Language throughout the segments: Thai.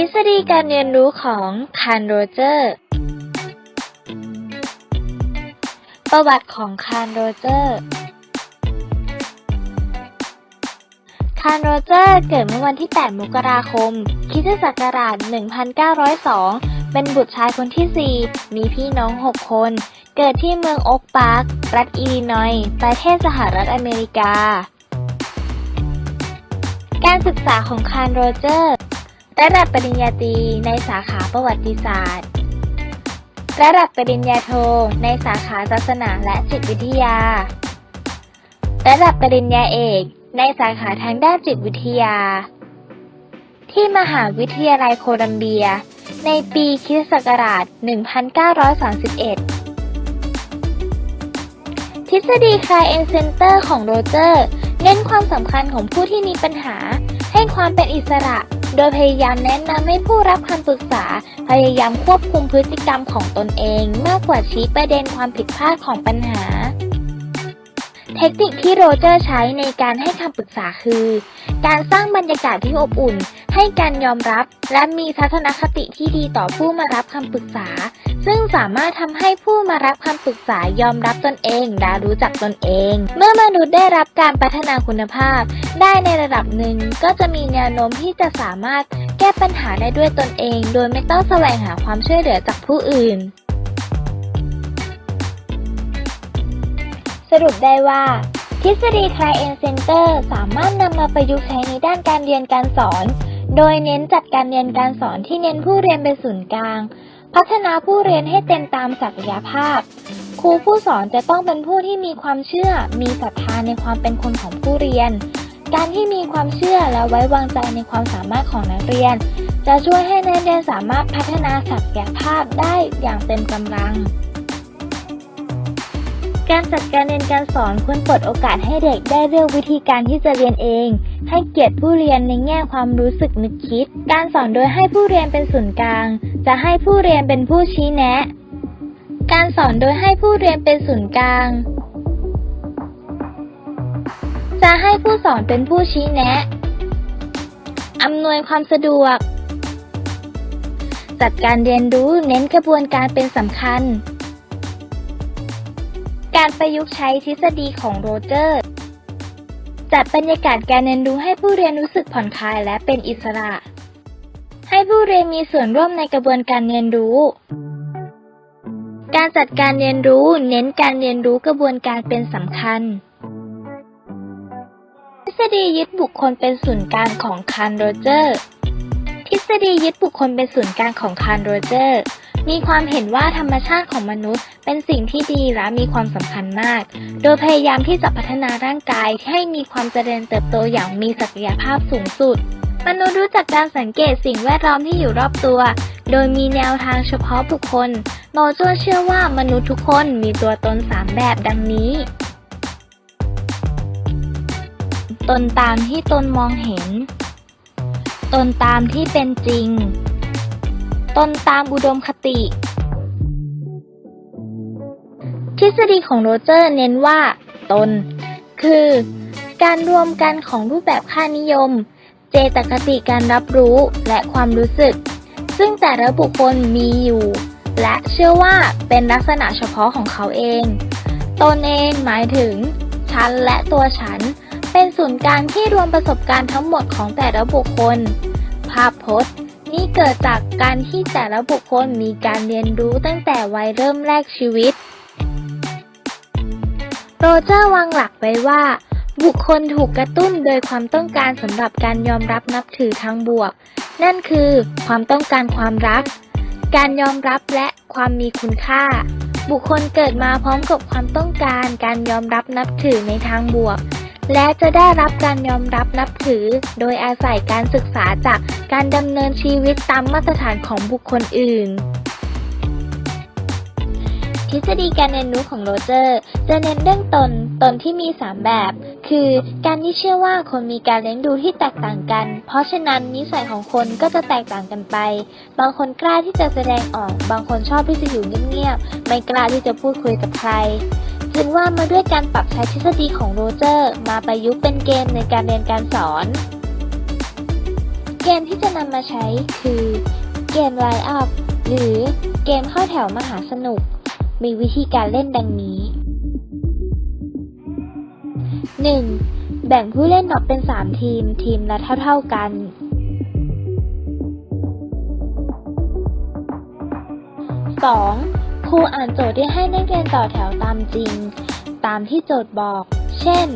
ทฤษฎีการเรียนรู้ของคาร์ลโรเจอร์ ประวัติของคาร์ลโรเจอร์ คาร์ลโรเจอร์เกิดเมื่อวันที่ 8 มกราคมคิสศักราช 1902 เป็นบุตรชายคนที่ 4 มีพี่น้อง 6 คน เกิดที่เมืองโอ๊กพาร์ค รัฐอิลลินอยส์ ประเทศสหรัฐอเมริกา การศึกษาของคาร์ลโรเจอร์ ระดับปริญญาตรีในสาขาประวัติศาสตร์ ระดับปริญญาโทในสาขาศาสนาและจิตวิทยา ระดับปริญญาเอกในสาขาทางด้านจิตวิทยา ที่มหาวิทยาลัยโคลัมเบีย ในปีคิศกราช1931 ทฤษฎีคลายเอนเซนเตอร์ของโรเจอร์ เน้นความสำคัญของผู้ที่มีปัญหาให้ความเป็นอิสระ โดยพยายามแนะนำให้ผู้รับคำปรึกษา พยายามควบคุมพฤติกรรมของตนเอง มากกว่าชี้ประเด็นความผิดพลาดของปัญหา เทคนิคที่โรเจอร์ใช้ในการให้คำปรึกษาคือ การสร้างบรรยากาศที่อบอุ่น ให้การยอมรับ และมีทัศนคติที่ดีต่อผู้มารับคำปรึกษา ซึ่งสามารถทำให้ผู้มารับคำปรึกษายอมรับตนเองและรู้จักตนเอง เมื่อมนุษย์ได้รับการพัฒนาคุณภาพ ได้ในระดับหนึ่งก็จะมีแนวโน้มที่จะสามารถแก้ปัญหาได้ด้วยตนเอง โดยไม่ต้องแสวงหาความช่วยเหลือจากผู้อื่น รุปได้ว่า ทฤษฎี Client Center สามารถนำมาประยุกต์ใช้ในด้านการเรียนการสอน โดยเน้นจัดการเรียนการสอนที่เน้นผู้เรียนเป็นศูนย์กลาง พัฒนาผู้เรียนให้เต็มตามศักยภาพ ครูผู้สอนจะต้องเป็นผู้ที่มีความเชื่อ มีศรัทธาในความเป็นคนของผู้เรียน การที่มีความเชื่อและไว้วางใจในความสามารถของนักเรียน จะช่วยให้นักเรียนสามารถพัฒนาศักยภาพได้อย่างเต็มกำลัง การจัดการเรียนการสอนควรเปิดโอกาสให้เด็กได้เลือกวิธีการที่จะเรียนเอง ให้เกียรติผู้เรียนในแง่ความรู้สึกนึกคิด การสอนโดยให้ผู้เรียนเป็นศูนย์กลาง จะให้ผู้เรียนเป็นผู้ชี้แนะ การสอนโดยให้ผู้เรียนเป็นศูนย์กลาง จะให้ผู้สอนเป็นผู้ชี้แนะ อำนวยความสะดวก จัดการเรียนรู้เน้นกระบวนการเป็นสำคัญ การประยุกต์ใช้ทฤษฎีของโรเจอร์จัดบรรยากาศการเรียนรู้ให้ผู้เรียนรู้สึกผ่อนคลายและเป็นอิสระ ให้ผู้เรียนมีส่วนร่วมในกระบวนการเรียนรู้ การจัดการเรียนรู้เน้นการเรียนรู้กระบวนการเป็นสำคัญ ทฤษฎียึดบุคคลเป็นศูนย์กลางของคาร์โรเจอร์ ทฤษฎียึดบุคคลเป็นศูนย์กลางของคาร์โรเจอร์ มีความเห็นว่าธรรมชาติของมนุษย์ เป็นสิ่งที่ดีและมีความสำคัญมาก โดยพยายามที่จะพัฒนาร่างกายให้มีความเจริญเติบโตอย่างมีศักยภาพสูงสุด มนุษย์รู้จักการสังเกตสิ่งแวดล้อมที่อยู่รอบตัว โดยมีแนวทางเฉพาะบุคคลโรเจอร์เชื่อว่ามนุษย์ทุกคนมีตัวตนสามแบบดังนี้ ตนตามที่ตนมองเห็น ตนตามที่เป็นจริง ตนตามอุดมคติ ทฤษฎีของโรเจอร์เน้นว่า ตน คือ การรวมกันของรูปแบบค่านิยม เจตคติการรับรู้และความรู้สึก ซึ่งแต่ละบุคคลมีอยู่ และเชื่อว่าเป็นลักษณะเฉพาะของเขาเอง ตนเองหมายถึง ฉันและตัวฉัน เป็นศูนย์กลางที่รวมประสบการณ์ทั้งหมดของแต่ละบุคคล ภาพพจน์ นี่เกิดจากการที่แต่ละบุคคลมีการเรียนรู้ตั้งแต่วัยเริ่มแรกชีวิต โรเจอร์วางหลักไว้ว่า บุคคลถูกกระตุ้นโดยความต้องการสำหรับการยอมรับนับถือทางบวก นั่นคือความต้องการความรัก การยอมรับและความมีคุณค่า บุคคลเกิดมาพร้อมกับความต้องการการยอมรับนับถือในทางบวก และจะได้รับการยอมรับนับถือ โดยอาศัยการศึกษาจากการดำเนินชีวิตตามมาตรฐานของบุคคลอื่น ทฤษฎีการเรียนรู้ของโรเจอร์ จะเน้นเรื่องตน ตนที่มี 3 แบบ คือการที่เชื่อว่าคนมีการเลี้ยงดูที่แตกต่างกัน เพราะฉะนั้นนิสัยของคนก็จะแตกต่างกันไป บางคนกล้าที่จะแสดงออก บางคนชอบที่จะอยู่เงียบๆ ไม่กล้าที่จะพูดคุยกับใคร จึงว่ามาด้วยการปรับใช้ทฤษฎีของโรเจอร์ มาประยุกต์เป็นเกมในการเรียนการสอน เกมที่จะนำมาใช้คือเกม Line Up หรือเกมเข้าแถวมหาสนุก มีวิธีการเล่นดังนี้ 1. แบ่งผู้เล่นออกเป็น 3 ทีม ทีมละเท่า ๆกัน 2. ครูอ่านโจทย์ที่ให้นักเรียนต่อแถวตามจริง ตามที่โจทย์บอก เช่น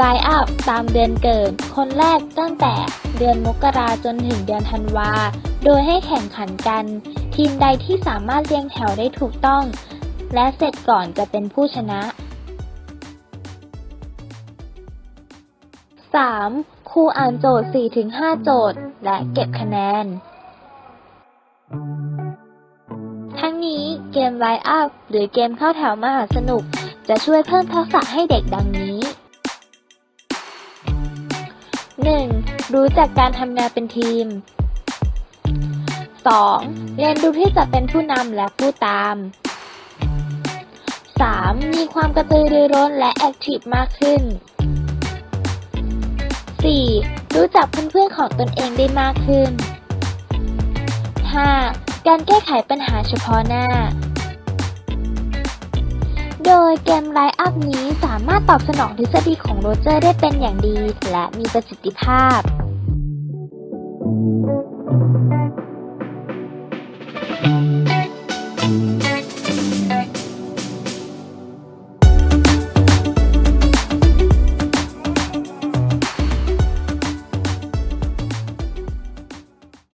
line up ตามเดือนเกิด คนแรกตั้งแต่เดือนมกราจนถึงเดือนธันวา โดยให้แข่งขันกัน ทีมใดที่สามารถเรียงแถวได้ถูกต้อง และเสร็จก่อนจะเป็นผู้ชนะ 3. ครูอ่านโจทย์ 4-5 โจทย์ และเก็บคะแนน เกม Line Up หรือเกมเข้าแถวมหาสนุก จะช่วยเพิ่มทักษะให้เด็กดังนี้ 1. รู้จักการทำงานเป็นทีม 2. เรียนรู้ที่จะเป็นผู้นำและผู้ตาม 3. มีความกระตือรือร้นและแอคทีฟมากขึ้น 4. รู้จักเพื่อนๆของตนเองได้มากขึ้น 5. การแก้ไขปัญหาเฉพาะหน้า โดยเกมไลอัพนี้สามารถตอบสนองทฤษฎีของโรเจอร์ได้เป็นอย่างดี และมีประสิทธิภาพ